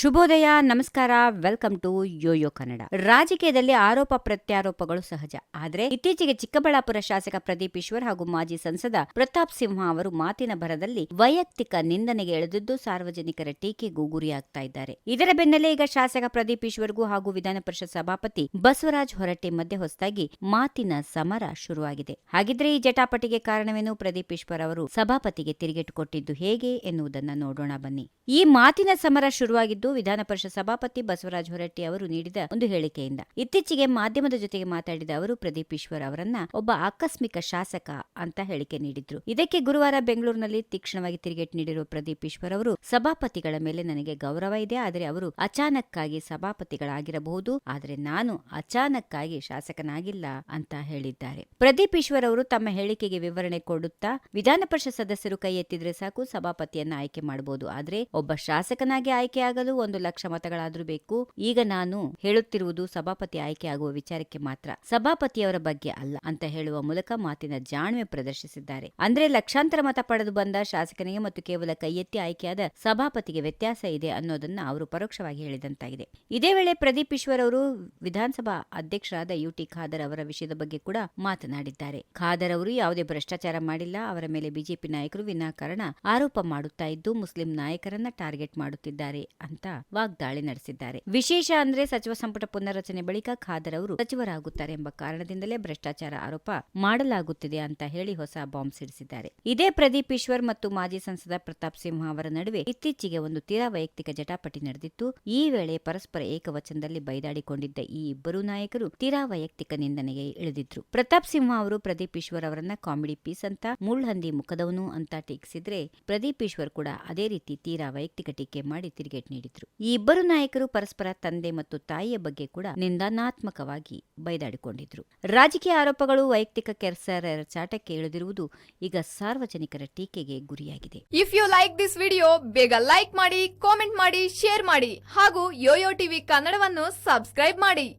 ಶುಭೋದಯ, ನಮಸ್ಕಾರ, welcome to Yoyo Kannada. ರಾಜಕೀಯದಲ್ಲಿ ಆರೋಪ ಪ್ರತ್ಯಾರೋಪಗಳು ಸಹಜ. ಆದರೆ ಇತ್ತೀಚೆಗೆ ಚಿಕ್ಕಬಳ್ಳಾಪುರ ಶಾಸಕ ಪ್ರದೀಪ್ ಈಶ್ವರ್ ಹಾಗೂ ಮಾಜಿ ಸಂಸದ ಪ್ರತಾಪ್ ಸಿಂಹ ಅವರು ಮಾತಿನ ಭರದಲ್ಲಿ ವೈಯಕ್ತಿಕ ನಿಂದನೆಗೆ ಎಳೆದಿದ್ದು ಸಾರ್ವಜನಿಕರ ಟೀಕೆಗೂ ಗುರಿಯಾಗ್ತಾ ಇದ್ದಾರೆ. ಇದರ ಬೆನ್ನಲ್ಲೇ ಈಗ ಶಾಸಕ ಪ್ರದೀಪ್ ಈಶ್ವರ್ಗೂ ಹಾಗೂ ವಿಧಾನ ಪರಿಷತ್ ಸಭಾಪತಿ ಬಸವರಾಜ್ ಹೊರಟ್ಟಿ ಮಧ್ಯೆ ಹೊಸದಾಗಿ ಮಾತಿನ ಸಮರ ಶುರುವಾಗಿದೆ. ಹಾಗಿದ್ರೆ ಈ ಜಟಾಪಟಿಗೆ ಕಾರಣವೇನು? ಪ್ರದೀಪ್ ಈಶ್ವರ್ ಅವರು ಸಭಾಪತಿಗೆ ತಿರುಗೇಟು ಕೊಟ್ಟಿದ್ದು ಹೇಗೆ ಎನ್ನುವುದನ್ನು ನೋಡೋಣ ಬನ್ನಿ. ಈ ಮಾತಿನ ಸಮರ ಶುರುವಾಗಿದ್ದು ವಿಧಾನ ಪರಿಷತ್ ಸಭಾಪತಿ ಬಸವರಾಜ ಹೊರಟ್ಟಿ ಅವರು ನೀಡಿದ ಒಂದು ಹೇಳಿಕೆಯಿಂದ. ಇತ್ತೀಚೆಗೆ ಮಾಧ್ಯಮದ ಜೊತೆಗೆ ಮಾತಾಡಿದ ಅವರು ಪ್ರದೀಪ್ ಈಶ್ವರ್ ಅವರನ್ನ ಒಬ್ಬ ಆಕಸ್ಮಿಕ ಶಾಸಕ ಅಂತ ಹೇಳಿಕೆ ನೀಡಿದ್ರು. ಇದಕ್ಕೆ ಗುರುವಾರ ಬೆಂಗಳೂರಿನಲ್ಲಿ ತೀಕ್ಷ್ಣವಾಗಿ ತಿರುಗೇಟು ನೀಡಿರುವ ಪ್ರದೀಪ್ ಈಶ್ವರ್ ಅವರು ಸಭಾಪತಿಗಳ ಮೇಲೆ ನನಗೆ ಗೌರವ ಇದೆ, ಆದರೆ ಅವರು ಅಚಾನಕ್ಕಾಗಿ ಸಭಾಪತಿಗಳಾಗಿರಬಹುದು, ಆದರೆ ನಾನು ಅಚಾನಕ್ಕಾಗಿ ಶಾಸಕನಾಗಿಲ್ಲ ಅಂತ ಹೇಳಿದ್ದಾರೆ. ಪ್ರದೀಪ್ ಈಶ್ವರ್ ಅವರು ತಮ್ಮ ಹೇಳಿಕೆಗೆ ವಿವರಣೆ ಕೊಡುತ್ತಾ, ವಿಧಾನ ಪರಿಷತ್ ಸದಸ್ಯರು ಕೈ ಎತ್ತಿದ್ರೆ ಸಾಕು, ಸಭಾಪತಿಯನ್ನ ಆಯ್ಕೆ ಮಾಡಬಹುದು, ಆದರೆ ಒಬ್ಬ ಶಾಸಕನಾಗಿ ಆಯ್ಕೆಯಾಗಲು ಒಂದು ಲಕ್ಷ ಮತಗಳಾದ್ರೂ ಬೇಕು. ಈಗ ನಾನು ಹೇಳುತ್ತಿರುವುದು ಸಭಾಪತಿ ಆಯ್ಕೆ ಆಗುವ ವಿಚಾರಕ್ಕೆ ಮಾತ್ರ. ಸಭಾಪತಿಯವರ ಬಗ್ಗೆ ಅಲ್ಲ ಅಂತ ಹೇಳುವ ಮೂಲಕ ಮಾತಿನ ಜಾಣ್ಮೆ ಪ್ರದರ್ಶಿಸಿದ್ದಾರೆ. ಅಂದ್ರೆ ಲಕ್ಷಾಂತರ ಮತ ಪಡೆದು ಬಂದ ಶಾಸಕನಿಗೆ ಮತ್ತು ಕೇವಲ ಕೈ ಎತ್ತಿ ಆಯ್ಕೆಯಾದ ಸಭಾಪತಿಗೆ ವ್ಯತ್ಯಾಸ ಇದೆ ಅನ್ನೋದನ್ನ ಅವರು ಪರೋಕ್ಷವಾಗಿ ಹೇಳಿದಂತಾಗಿದೆ. ಇದೇ ವೇಳೆ ಪ್ರದೀಪ್ ಈಶ್ವರ್ ಅವರು ವಿಧಾನಸಭಾ ಅಧ್ಯಕ್ಷರಾದ ಯುಟಿ ಖಾದರ್ ಅವರ ವಿಷಯದ ಬಗ್ಗೆ ಕೂಡ ಮಾತನಾಡಿದ್ದಾರೆ. ಖಾದರ್ ಅವರು ಯಾವುದೇ ಭ್ರಷ್ಟಾಚಾರ ಮಾಡಿಲ್ಲ. ಅವರ ಮೇಲೆ ಬಿಜೆಪಿ ನಾಯಕರು ವಿನಾಕಾರಣ ಆರೋಪ ಮಾಡುತ್ತಾ ಇದ್ದು ಮುಸ್ಲಿಂ ನಾಯಕರನ್ನ ಟಾರ್ಗೆಟ್ ಮಾಡುತ್ತಿದ್ದಾರೆ ಅಂತ ವಾಗ್ದಾಳಿ ನಡೆಸಿದ್ದಾರೆ. ವಿಶೇಷ ಅಂದ್ರೆ ಸಚಿವ ಸಂಪುಟ ಪುನರ್ರಚನೆ ಬಳಿಕ ಖಾದರ್ ಅವರು ಸಚಿವರಾಗುತ್ತಾರೆ ಎಂಬ ಕಾರಣದಿಂದಲೇ ಭ್ರಷ್ಟಾಚಾರ ಆರೋಪ ಮಾಡಲಾಗುತ್ತಿದೆ ಅಂತ ಹೇಳಿ ಹೊಸ ಬಾಂಬ್ ಸಿಡಿಸಿದ್ದಾರೆ. ಇದೇ ಪ್ರದೀಪ್ ಈಶ್ವರ್ ಮತ್ತು ಮಾಜಿ ಸಂಸದ ಪ್ರತಾಪ್ ಸಿಂಹ ಅವರ ನಡುವೆ ಇತ್ತೀಚೆಗೆ ಒಂದು ತೀರಾ ವೈಯಕ್ತಿಕ ಜಟಾಪಟಿ ನಡೆದಿತ್ತು. ಈ ವೇಳೆ ಪರಸ್ಪರ ಏಕವಚನದಲ್ಲಿ ಬೈದಾಡಿಕೊಂಡಿದ್ದ ಈ ಇಬ್ಬರು ನಾಯಕರು ತೀರಾ ವೈಯಕ್ತಿಕ ನಿಂದನೆಗೆ ಇಳಿದಿದ್ರು. ಪ್ರತಾಪ್ ಸಿಂಹ ಅವರು ಪ್ರದೀಪ್ ಈಶ್ವರ್ ಅವರನ್ನ ಕಾಮಿಡಿ ಪೀಸ್ ಅಂತ, ಮುಳ್ಹಂದಿ ಮುಖದವನು ಅಂತ ಟೀಕಿಸಿದ್ರೆ ಪ್ರದೀಪ್ ಈಶ್ವರ್ ಕೂಡ ಅದೇ ರೀತಿ ತೀರಾ ವೈಯಕ್ತಿಕ ಟೀಕೆ ಮಾಡಿ ತಿರುಗೇಟ್ ನೀಡಿದ್ರು. ಈ ಇಬ್ಬರು ನಾಯಕರು ಪರಸ್ಪರ ತಂದೆ ಮತ್ತು ತಾಯಿಯ ಬಗ್ಗೆ ಕೂಡ ನಿಂದನಾತ್ಮಕವಾಗಿ ಬೈದಾಡಿಕೊಂಡಿದ್ರು. ರಾಜಕೀಯ ಆರೋಪಗಳು ವೈಯಕ್ತಿಕ ಕೆರಸರ ಚಾಟಕ್ಕೆ ಇಳಿದಿರುವುದು ಈಗ ಸಾರ್ವಜನಿಕರ ಟೀಕೆಗೆ ಗುರಿಯಾಗಿದೆ. If you like this video ಬೇಗ ಲೈಕ್ ಮಾಡಿ ಕಾಮೆಂಟ್ ಮಾಡಿ ಶೇರ್ ಮಾಡಿ ಹಾಗೂ ಯೋಯೋ ಟಿವಿ ಕನ್ನಡವನ್ನು ಸಬ್ಸ್ಕ್ರೈಬ್ ಮಾಡಿ.